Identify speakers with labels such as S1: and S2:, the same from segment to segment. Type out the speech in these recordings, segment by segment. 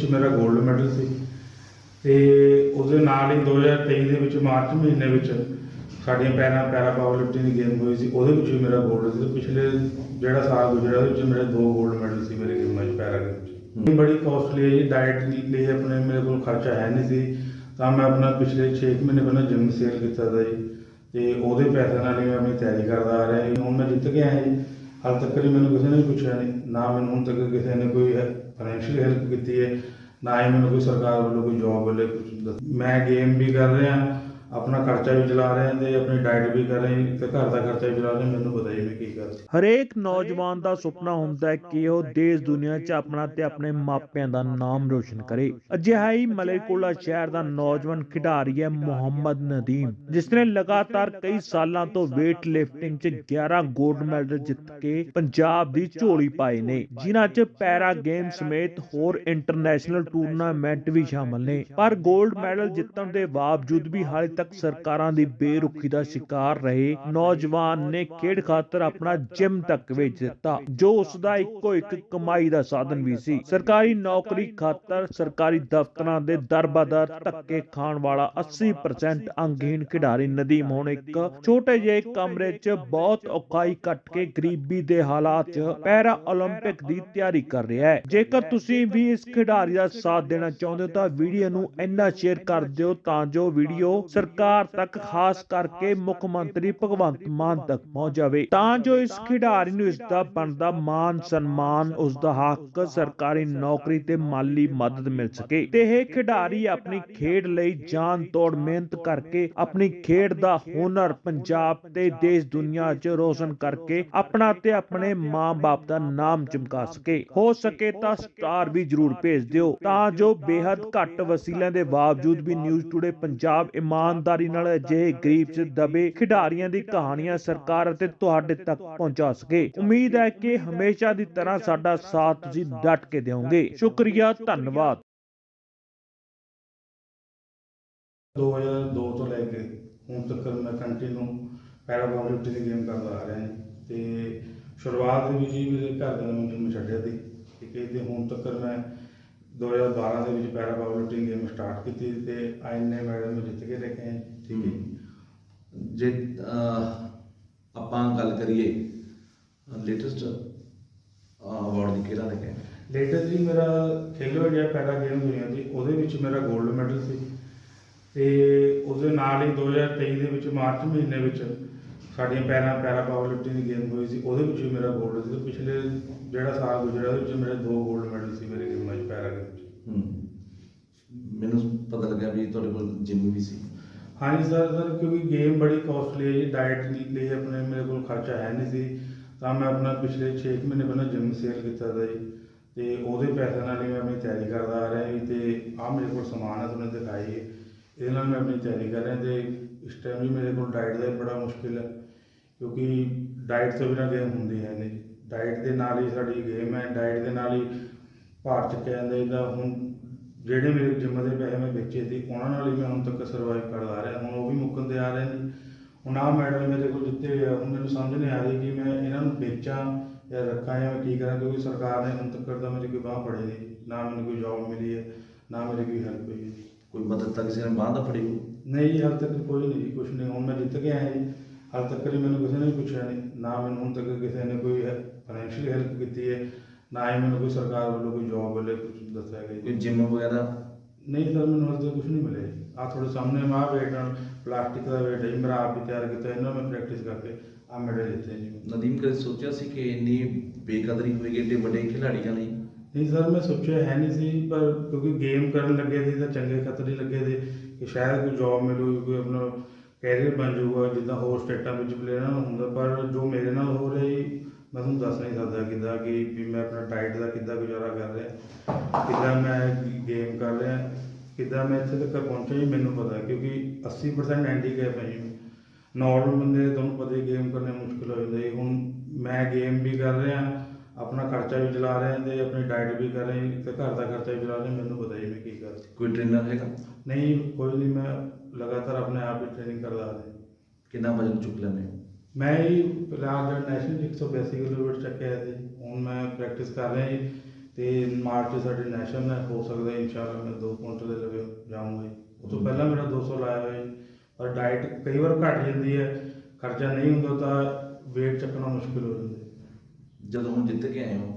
S1: ਵਿੱਚ ਮੇਰਾ 골ਡ ਮੈਡਲ ਸੀ। ਤੇ ਉਹਦੇ ਨਾਲ ਹੀ 2023 ਦੇ ਵਿੱਚ ਮਾਰਚ ਮਹੀਨੇ ਵਿੱਚ ਸਾਡੀਆਂ ਪੈਰਾ ਪੈਰਾ ਪਾਵਰ ਲਿਫਟਿੰਗ ਦੀ ਗੇਮ ਹੋਈ ਸੀ। ਉਹਦੇ ਵਿੱਚ ਵੀ ਮੇਰਾ 골ਡ ਸੀ। ਪਿਛਲੇ ਜਿਹੜਾ ਸਾਲ ਗੁਜ਼ਰਿਆ, ਉਹਦੇ ਵਿੱਚ ਮੇਰੇ ਦੋ 골ਡ ਮੈਡਲ ਸੀ ਮੇਰੇ ਗੇਮਾਂ 'ਚ ਪੈਰਾ ਦੇ ਵਿੱਚ। ਬੜੀ ਕਾਸਟਲੀ ਹੈ ਜੀ। ਡਾਈਟ ਲਈ ਆਪਣੇ, ਮੇਰੇ ਕੋਲ ਖਰਚਾ ਹੈ ਨਹੀਂ ਸੀ। ਤਾਂ ਮੈਂ ਆਪਣਾ ਪਿਛਲੇ 6 ਮਹੀਨੇ ਪਹਿਲਾਂ ਜਿੰਮ ਸੇਲ ਕੀਤਾ ਦਾ ਜੀ। ਤੇ ਉਹਦੇ ਪੈਸੇ ਨਾਲ ਹੀ ਮੈਂ ਆਪਣੀ ਤਿਆਰੀ ਕਰਦਾ ਆ ਰਿਹਾ ਹੁਣ ਮੈਂ ਜਿੱਤ ਗਿਆ ਹਾਂ ਜੀ। ਹਾਲ ਤੱਕ ਮੈਨੂੰ ਕਿਸੇ ਨੇ ਪੁੱਛਿਆ ਨਹੀਂ। ਨਾ ਮੈਨੂੰ ਹੁਣ ਤੱਕ ਕਿਸੇ ਨੇ ਕੋਈ ਫਾਈਨੈਂਸ਼ੀਅਲ ਹੈਲਪ ਕੀਤੀ ਹੈ, ਨਾ ਹੀ ਮੈਨੂੰ ਕੋਈ ਸਰਕਾਰ ਵੱਲੋਂ ਕੋਈ ਜੋਬ ਵੱਲੋਂ ਕੁਝ ਮੈਂ ਗੇਮ ਵੀ ਕਰ ਰਿਹਾ ਆਪਣਾ ਖਰਚਾ ਵੀ ਚਲਾ ਰਿਹਾ ਤੇ ਆਪਣੀ ਡਾਈਟ ਵੀ ਕਰ ਰਿਹਾ ਤੇ ਘਰ ਦਾ ਖਰਚਾ ਵੀ ਚਲਾ ਰਿਹਾ ਮੈਨੂੰ ਪਤਾ ਹੀ ਮੈਂ ਕੀ ਕਰ
S2: ਹਰੇਕ ਨੌਜਵਾਨ ਦਾ ਸੁਪਨਾ ਹੁੰਦਾ ਹੈ ਕਿ ਉਹ ਦੇਸ਼ ਦੁਨੀਆ 'ਚ ਆਪਣਾ ਤੇ ਆਪਣੇ ਮਾਪਿਆਂ ਦਾ ਨਾਮ ਰੋਸ਼ਨ ਕਰੇ। ਅਜਿਹਾ ਹੀ ਮਲੇਰਕੋਟਲਾ ਸ਼ਹਿਰ ਦਾ ਨੌਜਵਾਨ ਖਿਡਾਰੀ ਹੈ ਮੁਹੰਮਦ ਨਦੀਮ, ਜਿਸ ਨੇ ਲਗਾਤਾਰ ਕਈ ਸਾਲਾਂ ਤੋਂ weight lifting 'ਚ 11 골ਡ ਮੈਡਲ ਜਿੱਤ ਕੇ ਪੰਜਾਬ ਦੀ ਝੋਲੀ ਪਾਏ ਨੇ, ਜਿਨ੍ਹਾਂ 'ਚ ਪੈਰਾ ਗੇਮ ਸਮੇਤ ਹੋਰ ਇੰਟਰਨੈਸ਼ਨਲ ਟੂਰਨਾਮੈਂਟ ਵੀ ਸ਼ਾਮਲ ਨੇ। ਪਰ 골ਡ ਮੈਡਲ ਜਿੱਤਣ ਦੇ ਬਾਵਜੂਦ ਵੀ ਹਾਲੇ ਤੱਕ ਸਰਕਾਰਾਂ ਦੀ ਬੇਰੁਖੀ ਦਾ ਸ਼ਿਕਾਰ ਰਹੇ ਨੌਜਵਾਨ ਨੇ ਖੇਡ ਖਾਤਰ ਆਪਣਾ ਜਿਮ ਤੱਕ ਵੇਚ ਦਿੱਤਾ ਜੋ ਉਸ ਦਾ ਇੱਕੋ ਇੱਕ ਕਮਾਈ ਦਾ ਸਾਧਨ ਵੀ ਸੀ ਸਰਕਾਰੀ ਨੌਕਰੀ ਖਾਤਰ ਸਰਕਾਰੀ ਦਫ਼ਤਰਾਂ ਦੇ ਦਰਬਾਦਰ ਧੱਕੇ ਖਾਣ ਵਾਲਾ 80% ਅੰਗਹੀਣ ਖਿਡਾਰੀ ਨਦੀਮ ਹੁਣ ਇੱਕ ਛੋਟੇ ਜਿਹੇ ਕਮਰੇ 'ਚ ਬਹੁਤ ਔਖਾਈ ਕੱਟ ਕੇ ਗਰੀਬੀ ਦੇ ਹਾਲਾਤ 'ਚ ਪੈਰਾ 올림픽 ਦੀ ਤਿਆਰੀ ਕਰ ਰਿਹਾ ਹੈ ਜੇਕਰ ਤੁਸੀਂ ਵੀ ਇਸ ਖਿਡਾਰੀ ਦਾ ਸਾਥ ਦੇਣਾ ਚਾਹੁੰਦੇ ਹੋ ਤਾਂ ਵੀਡੀਓ ਨੂੰ ਇੰਨਾ ਸ਼ੇਅਰ ਕਰ ਦਿਓ ਤਾਂ ਜੋ ਵੀਡੀਓ ਸਰਕਾਰ ਤੱਕ ਖਾਸ ਕਰਕੇ ਮੁੱਖ ਮੰਤਰੀ ਭਗਵੰਤ ਮਾਨ ਤੱਕ ਪਹੁੰਚ ਜਾਵੇ ਤਾਂ ਜੋ ਇਸ ਖਿਡਾਰੀ ਨੂੰ ਇਸ ਦਾ ਬਣਦਾ ਮਾਨ ਸਨਮਾਨ, ਉਸ ਦਾ ਹੱਕ ਸਰਕਾਰੀ ਨੌਕਰੀ ਤੇ ਮਾਲੀ ਮਦਦ ਮਿਲ ਸਕੇ। ਤੇ ਇਹ ਖਿਡਾਰੀ ਆਪਣੀ ਖੇਡ ਲਈ ਜਾਨ ਤੋੜ ਮਿਹਨਤ ਕਰਕੇ ਆਪਣੀ ਖੇਡ ਦਾ ਹੁਨਰ ਪੰਜਾਬ ਤੇ ਦੇਸ਼ ਦੁਨੀਆ 'ਚ ਰੋਸ਼ਨ ਕਰਕੇ ਆਪਣਾ ਤੇ ਆਪਣੇ ਮਾਂ-ਬਾਪ ਦਾ ਨਾਮ ਚਮਕਾ ਸਕੇ। ਹੋ ਸਕੇ ਤਾਂ ਸਟਾਰ ਵੀ ਜਰੂਰ ਭੇਜ ਦਿਓ। ਤਾਂ ਜੋ ਬੇहद ਘੱਟ ਵਸੀਲਿਆਂ ਦੇ ਬਾਵਜੂਦ ਵੀ ਨਿਊਜ਼ ਟੂਡੇ ਪੰਜਾਬ ਇਮਾਨ ਇਮਾਨਦਾਰੀ ਨਾਲ ਅਜਿਹੇ ਗਰੀਬ 'ਚ ਦਬੇ ਖਿਡਾਰੀਆਂ ਦੀ ਕਹਾਣੀਆਂ ਸਰਕਾਰ ਅਤੇ ਤੁਹਾਡੇ ਤੱਕ ਪਹੁੰਚਾ ਸਕੇ। ਉਮੀਦ ਹੈ ਕਿ ਹਮੇਸ਼ਾ ਦੀ ਤਰ੍ਹਾਂ ਸਾਡਾ ਸਾਥ ਤੁਸੀਂ ਡਟ ਕੇ ਦਿਓਗੇ। ਸ਼ੁਕਰੀਆ, ਧੰਨਵਾਦ।
S1: 2002 ਤੋਂ ਲੈ ਕੇ ਹੁਣ ਤੱਕ ਮੈਂ ਕੰਟੀਨਿਊ ਪੈਰਾ ਪਾਵਰਲਿਫਟਿੰਗ ਦੀ ਗੇਮ ਕਰਦਾ ਆ ਰਿਹਾ ਹਾਂ ਤੇ ਸ਼ੁਰੂਆਤ ਦੇ ਵਿੱਚ ਹੀ ਮੇਰੇ ਘਰਦਿਆਂ ਨੇ ਮੈਨੂੰ ਛੱਡਿਆ ਸੀ। ਠੀਕ ਹੈ ਤੇ ਹੁਣ ਤੱਕ ਮੈਂ 2012 ਦੇ ਵਿੱਚ ਪੈਰਾ ਪਾਵਰਲਿਫਟਿੰਗ ਗੇਮ ਸਟਾਰਟ ਕੀਤੀ ਤੇ ਆਇਨੇ ਮੈਡਲ ਨੂੰ ਜਿੱਤ ਕੇ ਲੈ ਕੇ ਆਏ ਠੀਕ ਹੈ ਜੇ।
S3: ਆਪਾਂ ਗੱਲ ਕਰੀਏ ਲੇਟੈਸਟ ਅਵਾਰਡ ਦੀ ਕਿਹੜਾ ਲੈ ਕੇ
S1: ਲੇਟੈਸਟ ਜੀ ਮੇਰਾ ਖੇਲੋ ਇੰਡੀਆ ਪੈਰਾ ਗੇਮ ਹੋਈਆਂ ਸੀ ਉਹਦੇ ਵਿੱਚ ਮੇਰਾ 골ਡ ਮੈਡਲ ਸੀ। ਤੇ ਉਹਦੇ ਨਾਲ ਹੀ 2023 ਦੇ ਵਿੱਚ ਮਾਰਚ ਮਹੀਨੇ ਵਿੱਚ ਸਾਡੀਆਂ ਪੈਰਾ ਪੈਰਾ ਪਾਵਰ ਲਿਫਟਿੰਗ ਦੀ ਗੇਮ ਹੋਈ ਸੀ ਉਹਦੇ ਵਿੱਚ ਵੀ ਮੇਰਾ 골ਡ ਸੀ। ਤੇ ਪਿਛਲੇ ਜਿਹੜਾ ਸਾਲ ਗੁਜ਼ਰਿਆ ਉਹਦੇ ਵਿੱਚ ਮੇਰੇ ਦੋ 골ਡ ਮੈਡਲ ਸੀ ਮੇਰੇ ਗੇਮਾਂ 'ਚ ਪੈਰਾ ਦੇ ਵਿੱਚ।
S3: ਹੂੰ। ਮੈਨੂੰ ਪਤਾ ਲੱਗਾ ਵੀ ਤੁਹਾਡੇ ਕੋਲ ਜਿਮ ਵੀ ਸੀ।
S1: ਹਾਂਜੀ ਸਰ ਸਰ ਕਿਉਂਕਿ ਗੇਮ ਬੜੀ ਕਾਸਟਲੀ ਹੈ ਜੀ ਡਾਈਟ ਲਈ ਆਪਣੇ ਮੇਰੇ ਕੋਲ ਖਰਚਾ ਹੈ ਨਹੀਂ ਸੀ। ਤਾਂ ਮੈਂ ਆਪਣਾ ਪਿਛਲੇ 6 ਮਹੀਨੇ ਪਹਿਲਾਂ ਜਿਮ ਸੇਲ ਕੀਤਾ ਤਾ ਜੀ। ਤੇ ਉਹਦੇ ਪੈਸੇ ਨਾਲ ਹੀ ਮੈਂ ਆਪਣੀ ਤਿਆਰੀ ਕਰਦਾ ਆ ਰਿਹਾ ਜੀ ਤੇ ਆਹ ਮੇਰੇ ਕੋਲ ਸਮਾਨ ਹੈ ਤੁਹਾਨੂੰ ਦਿਖਾਈ। ਇਹਦੇ ਨਾਲ ਮੈਂ ਆਪਣੀ ਤਿਆਰੀ ਕਰ ਰਿਹਾ ਤੇ ਇਸ ਟਾਈਮ ਵੀ ਮੇਰੇ ਕੋਲ ਡਾਈਟ ਦਾ ਬੜਾ ਮੁਸ਼ਕਿਲ ਹੈ, ਕਿਉਂਕਿ ਡਾਈਟ ਤੋਂ ਬਿਨਾਂ ਗੇਮ ਹੁੰਦੀ ਹੈ ਨਹੀਂ। ਡਾਈਟ ਦੇ ਨਾਲ ਹੀ ਸਾਡੀ ਗੇਮ ਹੈ ਡਾਈਟ ਦੇ ਨਾਲ ਹੀ ਭਾਰ ਚੱਕਿਆ ਜਾਂਦਾ ਇਹਦਾ ਹੁਣ ਜਿਹੜੇ ਮੇਰੇ ਜਿੰਮ ਦੇ ਪੈਸੇ ਮੈਂ ਵੇਚੇ ਸੀ, ਉਹਨਾਂ ਨਾਲ ਹੀ ਮੈਂ ਹੁਣ ਤੱਕ ਸਰਵਾਈਵ ਕਰਦਾ ਰਿਹਾ। ਹੁਣ ਉਹ ਵੀ ਮੁੱਕਣ ਤੇ ਆ ਰਹੇ ਨੇ ਹੁਣ ਆਹ ਮੈਡਲ ਮੇਰੇ ਕੋਲ ਜਿੱਤੇ ਹੋਏ ਆ। ਹੁਣ ਮੈਨੂੰ ਸਮਝ ਨਹੀਂ ਆ ਰਹੀ ਕਿ ਮੈਂ ਇਹਨਾਂ ਨੂੰ ਵੇਚਾਂ ਜਾਂ ਰੱਖਾਂ ਜਾਂ ਮੈਂ ਕੀ ਕਰਾਂ, ਕਿਉਂਕਿ ਸਰਕਾਰ ਨੇ ਹੁਣ ਤੱਕ ਤਾਂ ਮੇਰੀ ਕੋਈ ਬਾਹ ਫੜੀ ਨਹੀਂ। ਨਾ ਮੈਨੂੰ ਕੋਈ ਜੌਬ ਮਿਲੀ ਹੈ, ਨਾ ਮੇਰੀ ਕੋਈ ਹੈਲਪ ਹੋਈ ਹੈ।
S3: ਕੋਈ ਮਦਦ ਤਾਂ ਕਿਸੇ ਨੇ ਬਾਂਹ ਦਾ ਫੜੀ ਹੋਊ?
S1: ਨਹੀਂ ਜੀ ਹਾਲ ਤੱਕ ਕੋਈ ਨਹੀਂ ਜੀ ਕੁਛ ਨਹੀਂ। ਹੁਣ ਮੈਂ ਜਿੱਤ ਕੇ ਆਇਆ ਜੀ। ਹਾਲ ਤੱਕ ਹੀ ਮੈਨੂੰ ਕਿਸੇ ਨੇ ਪੁੱਛਿਆ ਨਹੀਂ। ਨਾ ਮੈਨੂੰ ਹੁਣ ਤੱਕ ਕਿਸੇ ਨੇ ਕੋਈ ਫਾਈਨੈਂਸ਼ੀਅਲ ਹੈਲਪ ਕੀਤੀ ਹੈ। ਨਾ ਹੀ ਮੈਨੂੰ ਕੋਈ ਸਰਕਾਰ ਵੱਲੋਂ ਕੋਈ ਜੌਬ ਵੱਲੋਂ ਕੁਝ ਦੱਸਿਆ ਗਿਆ
S3: ਕੋਈ
S1: ਜੀ
S3: ਜਿਮ ਵਗੈਰਾ?
S1: ਨਹੀਂ ਸਰ ਮੈਨੂੰ ਹਜੇ ਕੁਝ ਨਹੀਂ ਮਿਲਿਆ ਆ ਤੁਹਾਡੇ ਸਾਹਮਣੇ ਮਾ ਵੇਟ ਨਾਲ ਪਲਾਸਟਿਕ ਦਾ ਵੇਟ ਹੈ ਜੀ, ਮੇਰਾ ਆਪ ਹੀ ਤਿਆਰ ਕੀਤਾ ਇਹਨਾਂ ਨੂੰ ਮੈਂ ਪ੍ਰੈਕਟਿਸ ਕਰਕੇ ਆ ਮੈਡਲ ਜਿੱਤੇ ਜੀ।
S3: ਨਦੀਮ ਕਦੇ ਸੋਚਿਆ ਸੀ ਕਿ ਇੰਨੀ ਬੇਕਦਰੀ ਹੋਏਗੀ ਏਡੇ ਵੱਡੇ ਖਿਡਾਰੀਆਂ ਲਈ
S1: ਨਹੀਂ ਸਰ, ਮੈਂ ਸੋਚਿਆ ਹੈ ਨਹੀਂ ਸੀ, ਪਰ ਕਿਉਂਕਿ ਗੇਮ ਕਰਨ ਲੱਗੇ ਸੀ ਤਾਂ ਚੰਗੇ ਖਤਰੇ ਲੱਗੇ ਸੀ ਕਿ ਸ਼ਾਇਦ ਕੋਈ ਜੌਬ ਮਿਲੂ, ਕੋਈ ਆਪਣਾ ਕੈਰੀਅਰ ਬਣ ਜਾਊਗਾ, ਜਿੱਦਾਂ ਹੋਰ ਸਟੇਟਾਂ ਵਿੱਚ ਪਲੇਅਰਾਂ ਨੂੰ ਹੁੰਦਾ। ਪਰ ਜੋ ਮੇਰੇ ਨਾਲ ਹੋ ਰਿਹਾ ਜੀ, ਮੈਂ ਤੁਹਾਨੂੰ ਦੱਸ ਨਹੀਂ ਸਕਦਾ ਕਿੱਦਾਂ, ਕਿ ਵੀ ਮੈਂ ਆਪਣਾ ਡਾਈਟ ਦਾ ਕਿੱਦਾਂ ਗੁਜ਼ਾਰਾ ਕਰ ਰਿਹਾ, ਕਿੱਦਾਂ ਮੈਂ ਗੇਮ ਕਰ ਰਿਹਾ, ਕਿੱਦਾਂ ਮੈਂ ਇੱਥੇ ਤੱਕ ਪਹੁੰਚਿਆ ਜੀ, ਮੈਨੂੰ ਪਤਾ, ਕਿਉਂਕਿ 80% ਹੈਂਡੀਕੈਪ ਹੈ ਜੀ। ਨਾਰਮਲ ਬੰਦੇ, ਤੁਹਾਨੂੰ ਪਤਾ ਹੀ ਗੇਮ ਕਰਨੇ ਮੁਸ਼ਕਿਲ ਹੋ ਜਾਂਦਾ ਜੀ। ਹੁਣ ਮੈਂ ਗੇਮ ਵੀ ਕਰ ਰਿਹਾ ਆਪਣਾ ਖਰਚਾ ਵੀ ਚਲਾ ਰਿਹਾ ਤੇ ਆਪਣੀ ਡਾਈਟ ਵੀ ਕਰ ਰਿਹਾ ਜੀ, ਤੇ ਘਰ ਦਾ ਖਰਚਾ ਵੀ ਚਲਾ ਰਿਹਾ ਮੈਨੂੰ ਪਤਾ ਹੀ ਮੈਂ ਕੀ ਕਰ
S3: ਕੋਈ ਟ੍ਰੇਨਰ ਹੈਗਾ?
S1: ਨਹੀਂ ਕੋਈ ਨਹੀਂ ਮੈਂ ਲਗਾਤਾਰ ਆਪਣੇ ਆਪ ਹੀ ਟ੍ਰੇਨਿੰਗ ਕਰਦਾ ਰਿਹਾ।
S3: ਕਿੰਨਾ ਵਜਨ ਚੁੱਕ ਲੈਂਦੇ ਹੋ?
S1: ਮੈਂ ਹੀ ਫਿਲਹਾਲ ਜਿਹੜਾ ਨੈਸ਼ਨਲ 182 ਕਿਲੋਮੀਟਰ ਚੱਕਿਆ ਸੀ ਹੁਣ ਮੈਂ ਪ੍ਰੈਕਟਿਸ ਕਰ ਰਿਹਾ ਜੀ ਤੇ ਮਾਰਚ 'ਚ ਸਾਡੇ ਨੈਸ਼ਨਲ ਹੈ ਹੋ ਸਕਦਾ ਹੈ ਇਨਸ਼ਾਅੱਲਾ ਮੈਂ 2 ਕੁਇੰਟਲ ਦੇ ਲਵੇ ਜਾਊਂਗਾ ਜੀ। ਉਹ ਤੋਂ ਪਹਿਲਾਂ ਮੇਰਾ 200 ਲਾਇਆ ਹੋਇਆ ਜੀ ਪਰ ਡਾਈਟ ਕਈ ਵਾਰ ਘਟ ਜਾਂਦੀ ਹੈ ਖਰਚਾ ਨਹੀਂ ਹੁੰਦਾ ਤਾਂ weight ਚੱਕਣਾ ਮੁਸ਼ਕਿਲ ਹੋ ਜਾਂਦਾ ਹੈ।
S3: ਜਦੋਂ ਹੁਣ ਜਿੱਤ ਕੇ ਆਏ ਹੋ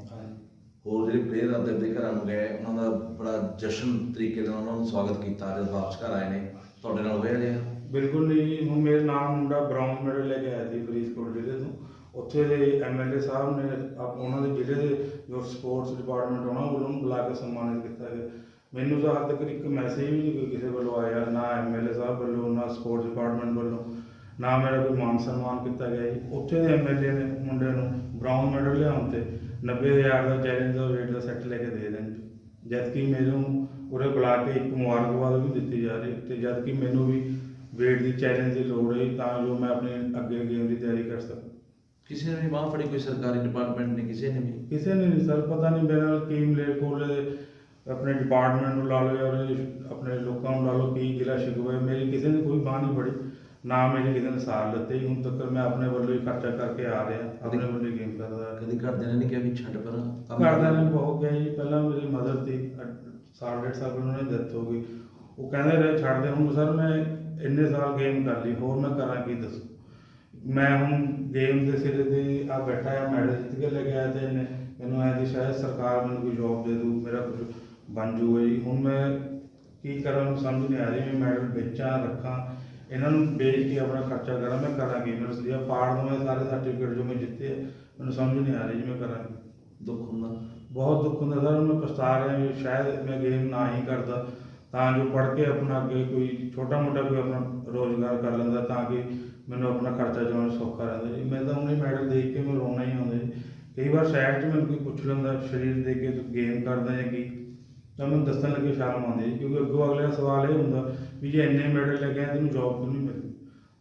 S3: ਹੋਰ ਜਿਹੜੇ ਪਲੇਅਰ ਆਪਦੇ ਆਪਦੇ ਘਰਾਂ ਨੂੰ ਗਏ ਉਹਨਾਂ ਦਾ ਬੜਾ ਜਸ਼ਨ ਤਰੀਕੇ ਨਾਲ ਉਹਨਾਂ ਨੂੰ ਸਵਾਗਤ ਕੀਤਾ ਜਦ ਵਾਪਸ ਘਰ ਆਏ ਨੇ। ਤੁਹਾਡੇ ਨਾਲ ਹੋਇਆ ਜਿਹਾ
S1: ਬਿਲਕੁਲ ਨਹੀਂ ਹੁਣ ਮੇਰੇ ਨਾਮ ਮੁੰਡਾ ਬ੍ਰਾਊਨ ਮੈਡਲ ਲੈ ਕੇ ਆਇਆ ਸੀ ਫਰੀਦਕੋਟ ਜ਼ਿਲ੍ਹੇ ਤੋਂ। ਉੱਥੇ ਦੇ ਐਮਐਲਏ ਸਾਹਿਬ ਨੇ ਆਪ ਉਹਨਾਂ ਦੇ ਜ਼ਿਲ੍ਹੇ ਦੇ ਜੋ ਸਪੋਰਟਸ ਡਿਪਾਰਟਮੈਂਟ ਉਹਨਾਂ ਵੱਲੋਂ ਬੁਲਾ ਕੇ ਸਨਮਾਨਿਤ ਕੀਤਾ ਗਿਆ। ਮੈਨੂੰ ਤਾਂ ਹਾਲ ਤੱਕ ਇੱਕ ਮੈਸੇਜ ਵੀ ਨਹੀਂ ਕੋਈ ਕਿਸੇ ਵੱਲੋਂ ਆਇਆ ਨਾ ਐਮਐਲਏ ਸਾਹਿਬ ਵੱਲੋਂ ਨਾ ਸਪੋਰਟਸ ਡਿਪਾਰਟਮੈਂਟ ਵੱਲੋਂ ਨਾ ਮੇਰਾ ਕੋਈ ਮਾਨ ਸਨਮਾਨ ਕੀਤਾ ਗਿਆ ਜੀ। ਉੱਥੇ ਦੇ ਐਮਐਲਏ ਨੇ ਮੁੰਡੇ ਨੂੰ ਬ੍ਰਾਊਨ ਮੈਡਲ ਲਿਆਉਣ ਤੇ 90000 ਦਾ ਚੈਲੰਜ ਦਾ weight ਦਾ ਸੈੱਟ ਲੈ ਕੇ ਦੇ ਦੇਣ। ਜਦ ਕਿ ਮੈਨੂੰ ਉਰੇ ਬੁਲਾ ਕੇ ਇੱਕ ਮੁਬਾਰਕਬਾਦ ਵੀ ਦਿੱਤੀ ਜਾ ਰਹੀ ਤੇ ਜਦ ਕਿ ਮੈਨੂੰ ਵੀ weight ਦੀ ਚੈਲੰਜ ਦੀ ਲੋੜ ਹੈ ਤਾਂ ਜੋ ਮੈਂ ਆਪਣੇ ਅੱਗੇ ਗੇਮ ਦੀ ਤਿਆਰੀ ਕਰ ਸਕਾਂ।
S3: ਕਿਸੇ ਨੇ ਬਾਹ ਫੜੀ ਕੋਈ ਸਰਕਾਰੀ ਡਿਪਾਰਟਮੈਂਟ ਨੇ ਕਿਸੇ ਨੇ ਵੀ?
S1: ਕਿਸੇ ਨੇ ਨਹੀਂ ਸਰ ਪਤਾ ਨਹੀਂ ਮੇਰੇ ਨਾਲ ਕੀ ਮਲੇਰਕੋਟਲੇ ਦੇ ਆਪਣੇ ਡਿਪਾਰਟਮੈਂਟ ਨੂੰ ਲਾ ਲਓ ਜਾਂ ਆਪਣੇ ਲੋਕਾਂ ਨੂੰ ਲਾ ਲਓ ਕੀ ਗਿਲਾ ਸ਼ਿਕਵਾ ਮੇਰੀ ਕਿਸੇ ਨੇ ਕੋਈ ਬਾਂਹ ਨਹੀਂ ਫੜੀ। ਨਾ ਮੇਰੀ ਕਿਸੇ ਨੇ ਸਾਥ ਦਿੱਤੇ। ਹੁਣ ਤੱਕ ਮੈਂ ਆਪਣੇ ਵੱਲੋਂ ਹੀ ਖਰਚਾ ਕਰਕੇ ਆ ਰਿਹਾ। ਆਪਣੇ ਵੱਲੋਂ ਹੀ ਗੇਮ ਕਰਦਾ
S3: ਕਦੀ ਘਰਦਿਆਂ ਨੇ ਨਹੀਂ ਕਿਹਾ ਵੀ ਛੱਡ ਪਰ ਕੰਮ
S1: ਘਰਦਿਆਂ ਨੇ ਬਹੁਤ ਕਿਹਾ ਜੀ। ਪਹਿਲਾਂ ਮੇਰੀ ਮਦਰ ਅ- ਸਾਲ ਡੇਢ ਸਾਲ ਉਹਨਾਂ ਦੀ ਡੈਥ ਹੋ ਗਈ। ਉਹ ਕਹਿੰਦੇ ਰਹੇ ਛੱਡ ਦੇ। ਹੁਣ ਸਰ ਮੈਂ ਇੰਨੇ ਸਾਲ ਗੇਮ ਕਰ ਲਈ ਹੋਰ ਮੈਂ ਕਰਾਂ ਕੀ ਦੱਸੋ? ਮੈਂ ਹੁਣ ਗੇਮ ਦੇ ਸਿਰੇ ਤੇ ਆ ਬੈਠਾ ਆ ਮੈਡਲ ਜਿੱਤ ਕੇ ਲੈ ਕੇ ਆਇਆ ਤੇ ਇਹਨੇ। ਮੈਨੂੰ ਐਂ ਦੀ ਸ਼ਾਇਦ ਸਰਕਾਰ ਮੈਨੂੰ ਕੋਈ ਜੌਬ ਦੇ ਦੂ ਮੇਰਾ ਕੁਝ ਬਣ ਜੂਗਾ ਜੀ। ਹੁਣ ਮੈਂ ਕੀ ਕਰਾਂ ਸਮਝ ਨਹੀਂ ਆ ਰਹੀ ਮੈਂ ਮੈਡਲ ਵੇਚਾਂ ਰੱਖਾਂ। ਇਹਨਾਂ ਨੂੰ ਵੇਚ ਕੇ ਆਪਣਾ ਖਰਚਾ ਕਰਾਂ ਮੈਂ ਕਰਾਂ ਕੀ ਮੈਨੂੰ ਸਦੀਆ ਪਾੜ ਨੂੰ ਮੈਂ ਸਾਰੇ ਸਰਟੀਫਿਕੇਟ ਜੋ ਮੈਂ ਜਿੱਤੇ ਆ, ਮੈਨੂੰ ਸਮਝ ਨਹੀਂ ਆ ਰਹੀ ਜੀ ਮੈਂ ਕਰਾਂ ਕੀ
S3: ਦੁੱਖ ਹੁੰਦਾ।
S1: ਬਹੁਤ ਦੁੱਖ ਹੁੰਦਾ ਸਰ ਮੈਂ ਪਛਤਾ ਰਿਹਾ ਵੀ ਸ਼ਾਇਦ ਮੈਂ ਗੇਮ ਨਾ ਹੀ ਕਰਦਾ ਤਾਂ ਜੋ ਪੜ੍ਹ ਕੇ ਆਪਣਾ ਅੱਗੇ ਕੋਈ ਛੋਟਾ ਮੋਟਾ ਕੋਈ ਆਪਣਾ ਰੋਜ਼ਗਾਰ ਕਰ ਲੈਂਦਾ ਤਾਂ ਕਿ ਮੈਨੂੰ ਆਪਣਾ ਖਰਚਾ ਚਲਾਉਣਾ ਸੌਖਾ ਰਹਿੰਦਾ ਜੀ। ਮੈਂ ਤਾਂ ਉਹਨੇ ਮੈਡਲ ਦੇਖ ਕੇ ਮੈਨੂੰ ਰੋਣਾ ਹੀ ਆਉਂਦਾ ਜੀ। ਕਈ ਵਾਰ ਸਾਈਡ 'ਚ ਮੈਨੂੰ ਕੋਈ ਪੁੱਛ ਲੈਂਦਾ ਸਰੀਰ ਦੇਖ ਕੇ ਤੂੰ ਗੇਮ ਕਰਦਾ ਜਾਂ ਕੀ ਤਾਂ ਮੈਨੂੰ ਦੱਸਣ ਲੱਗੇ ਸ਼ਰਮ ਆਉਂਦੀ ਜੀ ਕਿਉਂਕਿ ਅੱਗੋਂ ਅਗਲੇ ਦਾ ਸਵਾਲ ਇਹ ਹੁੰਦਾ ਵੀ ਜੇ ਇੰਨੇ ਮੈਡਲ ਲੱਗੇ ਕੇ ਤੈਨੂੰ ਜੌਬ ਕਿਉਂ ਨਹੀਂ ਮਿਲਦੀ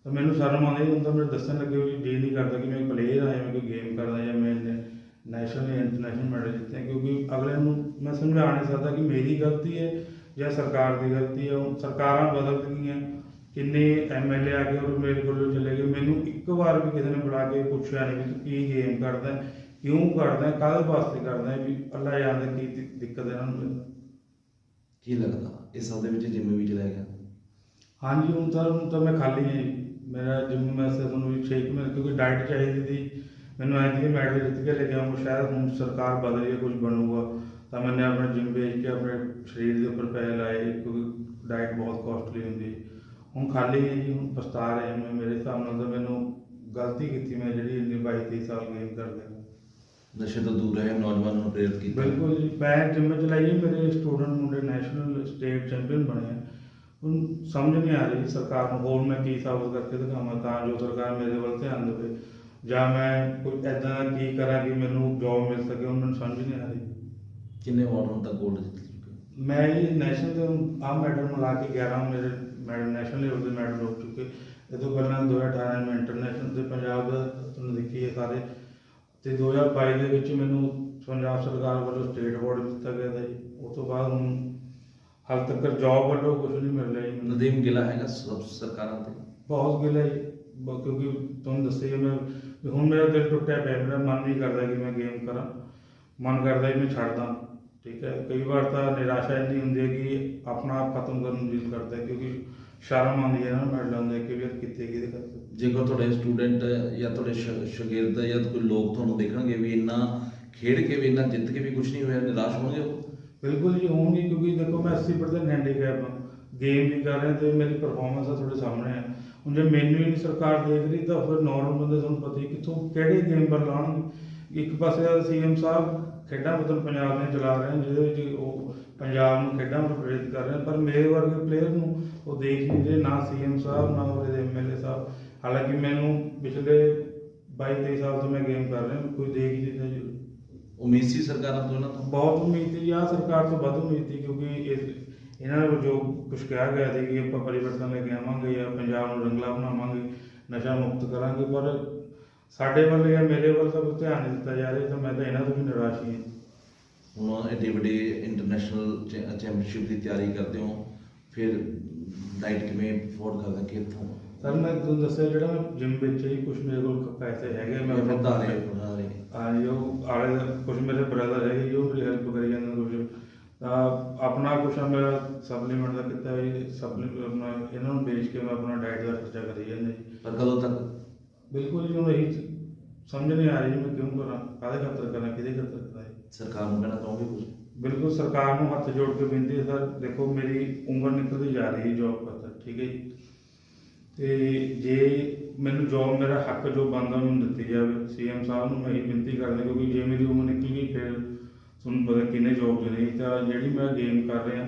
S1: ਤਾਂ ਮੈਨੂੰ ਸ਼ਰਮ ਆਉਂਦੀ ਹੁੰਦਾ ਮੈਨੂੰ ਦੱਸਣ ਲੱਗੇ ਵੀ ਜੀ ਨਹੀਂ ਕਰਦਾ ਕਿ ਮੈਂ ਪਲੇਅਰ ਆ ਜਾਂ ਮੈਂ ਕੋਈ ਗੇਮ ਕਰਦਾ ਜਾਂ ਮੈਂ ਨੈਸ਼ਨਲ ਜਾਂ ਇੰਟਰਨੈਸ਼ਨਲ ਮੈਡਲ ਜਿੱਤੇ ਕਿਉਂਕਿ ਅਗਲੇ ਨੂੰ ਮੈਂ ਸਮਝਾ ਨਹੀਂ ਸਕਦਾ ਕਿ ਮੇਰੀ ਗਲਤੀ ਹੈ ਜਾਂ ਸਰਕਾਰ ਦੀ ਗਲਤੀ ਹੈ ਹੁਣ ਸਰਕਾਰਾਂ ਬਦਲ ਗਈਆਂ ਕਿੰਨੇ ਐਮਐਲਏ ਆ ਕੇ ਉਹ ਮੇਰੇ ਕੋਲੋਂ ਚਲੇ ਗਏ, ਮੈਨੂੰ ਇੱਕ ਵਾਰ ਵੀ ਕਿਸੇ ਨੇ ਬੁਲਾ ਕੇ ਪੁੱਛਿਆ ਨਹੀਂ ਵੀ ਤੂੰ ਕੀ ਗੇਮ ਕਰਦਾ ਕਿਉਂ ਕਰਦਾ ਕਾਹਦੇ ਵਾਸਤੇ ਕਰਦਾ ਵੀ ਅੱਲਾ ਜਾਣਦਾ ਕੀ ਦਿ- ਦਿੱਕਤ ਇਹਨਾਂ ਨੂੰ
S3: ਕੀ ਲੱਗਦਾ? ਇਸ ਸਾਲ ਦੇ ਵਿੱਚ ਜਿੰਮ ਵੀ ਚਲਾ ਗਿਆ।
S1: ਹਾਂਜੀ, ਹੁਣ ਤਾਂ ਹੁਣ ਤਾਂ ਮੈਂ ਖਾਲੀ ਹਾਂ ਜੀ। ਮੇਰਾ ਜਿਮ ਮੈਂ ਸੇ ਤੁਹਾਨੂੰ ਵੀ 6 ਮਹੀਨੇ ਕਿਉਂਕਿ ਡਾਈਟ ਚਾਹੀਦੀ ਸੀ। ਮੈਨੂੰ ਐਂ ਸੀ ਕਿ ਮੈਡਲ ਜਿੱਤ ਕੇ ਲੈ ਕੇ ਆਊਂਗਾ ਸ਼ਾਇਦ ਹੁਣ ਸਰਕਾਰ ਬਦਲ ਗਈ ਕੁਝ ਬਣੂਗਾ। ਤਾਂ ਮੈਨੇ ਆਪਣੇ ਜਿਮ ਵੇਚ ਕੇ ਆਪਣੇ ਸਰੀਰ ਦੇ ਉੱਪਰ ਪੈਸੇ ਲਾਏ, ਕਿਉਂਕਿ ਡਾਈਟ ਬਹੁਤ ਕੋਸਟਲੀ ਹੁੰਦੀ। ਹੁਣ ਖਾਲੀ ਹੈ ਜੀ, ਹੁਣ ਪਛਤਾ ਰਿਹਾ ਮੈਂ। ਮੇਰੇ ਹਿਸਾਬ ਨਾਲ ਤਾਂ ਮੈਨੂੰ ਗਲਤੀ ਕੀਤੀ ਮੈਂ ਜਿਹੜੀ ਇੰਨੀ 22 23 ਸਾਲ ਗੇਮ ਕਰਦੇ
S3: ਨਸ਼ੇ ਤੋਂ ਦੂਰ ਰਹੇ ਨੌਜਵਾਨਾਂ ਨੂੰ ਪ੍ਰੇਰਿਤ ਕੀਤਾ।
S1: ਬਿਲਕੁਲ ਜੀ। ਮੈਂ ਜਿੰਮ ਚਲਾਈ ਮੇਰੇ ਸਟੂਡੈਂਟ ਮੁੰਡੇ ਨੈਸ਼ਨਲ ਸਟੇਟ ਚੈਂਪੀਅਨ ਬਣੇ ਆ। ਹੁਣ ਸਮਝ ਨਹੀਂ ਆ ਰਹੀ ਸਰਕਾਰ ਨੂੰ ਹੋਰ ਮੈਂ ਕੀ ਸਾਬਤ ਕਰਕੇ ਦਿਖਾਵਾਂ ਤਾਂ ਜੋ ਸਰਕਾਰ ਮੇਰੇ ਵੱਲ ਧਿਆਨ ਦੇਵੇ। ਜਾਂ ਮੈਂ ਕੋਈ ਐਦਾਂ ਕੀ ਕਰਾਂ ਕਿ ਮੈਨੂੰ ਜੌਬ ਮਿਲ ਸਕੇ ਹੁਣ ਮੈਨੂੰ ਸਮਝ ਨਹੀਂ ਆ ਰਹੀ।
S3: ਕਿੰਨੇ ਹੁਣ ਤੱਕ 골ਡ ਜਿੱਤ ਚੁੱਕੇ?
S1: ਮੈਂ ਇਹ ਨੈਸ਼ਨਲ ਦੇ ਆ ਮੈਡਲ ਮਿਲਾ ਕੇ 11 ਮੇਰੇ ਮੈਡਲ ਨੈਸ਼ਨਲ ਲੈਵਲ ਦੇ ਮੈਡਲ ਹੋ ਚੁੱਕੇ। ਇਹ ਤੋਂ ਪਹਿਲਾਂ 2018 ਮੈਂ ਇੰਟਰਨੈਸ਼ਨਲ ਤੇ ਪੰਜਾਬ ਦਾ ਤੁਹਾਨੂੰ ਦੇਖੀ ਹੈ ਸਾਰੇ। ਤੇ 2022 ਦੇ ਵਿੱਚ ਮੈਨੂੰ ਪੰਜਾਬ ਸਰਕਾਰ ਵੱਲੋਂ ਸਟੇਟ ਅਵਾਰਡ ਦਿੱਤਾ ਗਿਆ ਤਾ ਜੀ ਉਸ ਤੋਂ ਬਾਅਦ ਹੁਣ ਹਾਲ ਤੱਕ ਜੌਬ ਵੱਲੋਂ ਕੁਝ ਨਹੀਂ ਮਿਲ ਰਿਹਾ ਜੀ ਮੈਨੂੰ।
S3: ਨਦੀਮ ਗਿਲਾ ਹੈਗਾ ਸਭ ਸਰਕਾਰਾਂ ਤੇ।
S1: ਬਹੁਤ ਗਿਲਾ ਜੀ ਬ- ਕਿਉਂਕਿ ਤੁਹਾਨੂੰ ਦੱਸਿਆ ਮੈਂ ਵੀ ਹੁਣ ਮੇਰਾ ਦਿਲ ਟੁੱਟਿਆ ਪਿਆ ਮੇਰਾ ਮਨ ਨਹੀਂ ਕਰਦਾ ਕਿ ਮੈਂ ਗੇਮ ਕਰਾਂ। ਮਨ ਕਰਦਾ ਕਿ ਮੈਂ ਛੱਡ ਦਾਂ। ਠੀਕ ਹੈ ਕਈ ਵਾਰ ਤਾਂ ਨਿਰਾਸ਼ਾ ਇੰਨੀ ਹੁੰਦੀ ਹੈ ਕਿ ਆਪਣਾ ਆਪ ਖਤਮ ਕਰਨ ਨੂੰ ਦਿਲ ਕਰਦਾ ਹੈ ਕਿਉਂਕਿ ਸ਼ਰਮ ਆਉਂਦੀ ਹੈ ਨਾ ਮੈਡਲਾਂ ਦੇ ਕਿ ਵੀ ਕਿਤੇ ਕਿਹਦੇ ਕਰਕੇ
S3: ਜੇਕਰ ਤੁਹਾਡੇ ਸਟੂਡੈਂਟ ਜਾਂ ਤੁਹਾਡੇ ਸ਼- ਸ਼ਾਗਿਰਦ ਜਾਂ ਕੋਈ ਲੋਕ ਤੁਹਾਨੂੰ ਦੇਖਣਗੇ ਵੀ ਇੰਨਾ ਖੇਡ ਕੇ ਵੀ ਇੰਨਾ ਜਿੱਤ ਕੇ ਵੀ ਕੁਝ ਨਹੀਂ ਹੋਇਆ ਨਿਰਾਸ਼ ਹੋਣਗੇ ਉਹ?
S1: ਬਿਲਕੁਲ ਜੀ ਹੋਣਗੇ ਕਿਉਂਕਿ ਦੇਖੋ ਮੈਂ 80% ਹੈਂਡੀਕੈਪ ਹਾਂ। ਗੇਮ ਵੀ ਕਰ ਰਿਹਾ ਤੇ ਮੇਰੀ ਪਰਫਾਰਮੈਂਸ ਆ ਤੁਹਾਡੇ ਸਾਹਮਣੇ ਹੈ ਹੁਣ ਜੇ ਮੈਨੂੰ ਹੀ ਨਹੀਂ ਸਰਕਾਰ ਦੇਖ ਰਹੀ ਤਾਂ ਫਿਰ ਨਾਰਮਲ ਬੰਦੇ ਤੁਹਾਨੂੰ ਪਤਾ ਹੀ ਕਿੱਥੋਂ ਕਿਹੜੇ ਗੇਮ ਪਰ ਲਾਉਣਗੇ। ਇੱਕ ਪਾਸੇ ਦਾ ਸੀਐਮ ਸਾਹਿਬ ਖੇਡਾਂ ਮਤਲਬ ਪੰਜਾਬ ਨੇ ਚਲਾ ਰਹੇ ਹਨ ਜਿਹਦੇ ਵਿੱਚ ਉਹ ਪੰਜਾਬ ਨੂੰ ਖੇਡਾਂ ਵੱਲ ਪ੍ਰੇਰਿਤ ਕਰ ਰਹੇ ਪਰ ਮੇਰੇ ਵਰਗੇ ਪਲੇਅਰ ਨੂੰ ਉਹ ਦੇਖ ਨਹੀਂ ਰਹੇ ਨਾ ਸੀਐਮ ਸਾਹਿਬ ਨਾ ਉਹਦੇ ਐਮਐਲਏ ਸਾਹਿਬ। ਹਾਲਾਂਕਿ ਮੈਨੂੰ ਪਿਛਲੇ 22 23 ਸਾਲ ਤੋਂ ਮੈਂ ਗੇਮ ਕਰ ਰਿਹਾ ਕੋਈ ਦੇਖ ਹੀ ਨਹੀਂ ਰਿਹਾ ਜੀ।
S3: ਉਮੀਦ ਸੀ ਸਰਕਾਰਾਂ ਤੋਂ ਇਹਨਾਂ ਤੋਂ?
S1: ਬਹੁਤ ਉਮੀਦ ਸੀ ਆ ਸਰਕਾਰ ਤੋਂ ਵੱਧ ਉਮੀਦ ਸੀ ਕਿਉਂਕਿ ਇਹ ਇਹਨਾਂ ਨੇ ਜੋ ਕੁਝ ਕਿਹਾ ਗਿਆ ਸੀ ਕਿ ਆਪਾਂ ਪਰਿਵਰਤਨ ਲੈ ਕੇ ਆਵਾਂਗੇ ਜਾਂ ਪੰਜਾਬ ਨੂੰ ਰੰਗਲਾ ਬਣਾਵਾਂਗੇ ਨਸ਼ਾ ਮੁਕਤ ਕਰਾਂਗੇ ਪਰ ਸਾਡੇ ਵੱਲ ਜਾਂ ਮੇਰੇ ਵੱਲ ਤਾਂ ਕੋਈ ਧਿਆਨ ਨਹੀਂ ਦਿੱਤਾ ਜਾ ਰਿਹਾ ਤਾਂ ਮੈਂ ਤਾਂ ਇਹਨਾਂ ਤੋਂ ਵੀ ਨਿਰਾਸ਼ ਹੀ ਹਾਂ।
S3: ਹੁਣ ਐਡੇ ਵੱਡੇ ਇੰਟਰਨੈਸ਼ਨਲ ਚੈਂਪੀਅਨਸ਼ਿਪ ਦੀ ਤਿਆਰੀ ਕਰਦੇ ਹੋ ਫਿਰ ਡਾਈਟ ਕਿਵੇਂ ਅਫੋਰਡ ਕਰਦੇ ਕਿੱਥੋਂ?
S1: ਸਰ ਮੈਂ ਤੁਹਾਨੂੰ ਦੱਸਿਆ ਜਿਹੜਾ ਮੈਂ ਜਿਮ ਵਿੱਚ ਹੀ ਕੁਝ ਮੇਰੇ ਕੋਲ ਪੈਸੇ ਹੈਗੇ ਮੈਂ
S3: ਆਪਣੇ
S1: ਉਹਨਾਂ
S3: ਧਾਰੇ ਉਹਨਾਂ ਦੇ
S1: ਹਾਂਜੀ ਉਹ ਆਲੇ ਕੁਝ ਮੇਰੇ ਬ੍ਰਦਰ ਹੈਗੇ ਜੋ ਮੇਰੀ ਹੈਲਪ ਕਰੀ ਜਾਂਦੇ ਨੇ ਕੁਝ ਤਾਂ ਆਪਣਾ ਕੁਛ ਮੇਰਾ ਸਪਲੀਮੈਂਟ ਦਾ ਕੀਤਾ ਵੀ ਸਪਲੀਮੈਂਟ ਇਹਨਾਂ ਨੂੰ ਵੇਚ ਕੇ ਮੈਂ ਆਪਣਾ ਡਾਈਟ ਦਾ ਖਰਚਾ ਕਰੀ ਜਾਂਦਾ ਜੀ।
S3: ਪਰ ਕਦੋਂ ਤੱਕ
S1: ਬਿਲਕੁਲ ਜੀ ਹੁਣ ਇਹੀ ਸਮਝ ਨਹੀਂ ਆ ਰਹੀ ਜੀ ਮੈਂ ਕਿਉਂ ਕਰਾਂ ਕਾਹਦੇ ਖਾਤਰ ਕਰਾਂ ਕਿਹਦੇ ਖਾਤਰ ਕਰਾਂ ਜੀ?
S3: ਸਰਕਾਰ ਨੂੰ ਕਹਿਣਾ ਚਾਹੋਗੇ ਕੁਝ
S1: ਬਿਲਕੁਲ ਸਰਕਾਰ ਨੂੰ ਹੱਥ ਜੋੜ ਕੇ ਬੇਨਤੀ ਹੈ ਸਰ ਦੇਖੋ ਮੇਰੀ ਉਮਰ ਨਿਕਲਦੀ ਜਾ ਰਹੀ ਹੈ ਜੌਬ ਕਰਦਾ ਠੀਕ ਹੈ ਜੀ। ਤੇ ਜੇ ਮੈਨੂੰ ਜੌਬ ਮੇਰਾ ਹੱਕ ਜੋ ਬਣਦਾ ਮੈਨੂੰ ਦਿੱਤੀ ਜਾਵੇ ਸੀਐਮ ਸਾਹਿਬ ਨੂੰ ਮੈਂ ਇਹ ਬੇਨਤੀ ਕਰਦਾ ਕਿਉਂਕਿ ਜੇ ਮੇਰੀ ਉਮਰ ਨਿਕਲ ਗਈ ਫਿਰ ਤੁਹਾਨੂੰ ਪਤਾ ਕਿੰਨੇ ਜੌਬ ਦੇਣੀ ਤਾਂ ਜਿਹੜੀ ਮੈਂ ਗੇਮ ਕਰ ਰਿਹਾ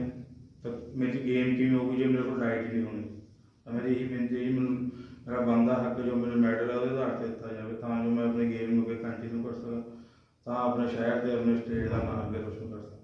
S1: ਤਾਂ ਮੇਰੀ ਗੇਮ ਕਿਵੇਂ ਹੋਊਗੀ ਜੇ ਮੇਰੇ ਕੋਲ ਡਾਈਟ ਨਹੀਂ ਹੋਣੀ? ਤਾਂ ਮੇਰੀ ਇਹ ਬੇਨਤੀ ਹੈ ਜੀ ਮੈਨੂੰ ਮੇਰਾ ਬਣਦਾ ਹੱਕ ਜੋ ਮੈਨੂੰ ਮੈਡਲ ਹੈ ਉਹਦੇ ਆਧਾਰ ਤੇ ਦਿੱਤਾ ਜਾਵੇ, ਤਾਂ ਜੋ ਮੈਂ ਆਪਣੀ ਗੇਮ ਨੂੰ ਅੱਗੇ ਕੰਟੀਨਿਊ ਕਰ ਸਕਾਂ, ਤਾਂ ਆਪਣੇ ਸ਼ਹਿਰ ਤੇ ਆਪਣੇ ਸਟੇਟ ਦਾ ਨਾਮ ਅੱਗੇ ਰੋਸ਼ਨ ਕਰ ਸਕਾਂ।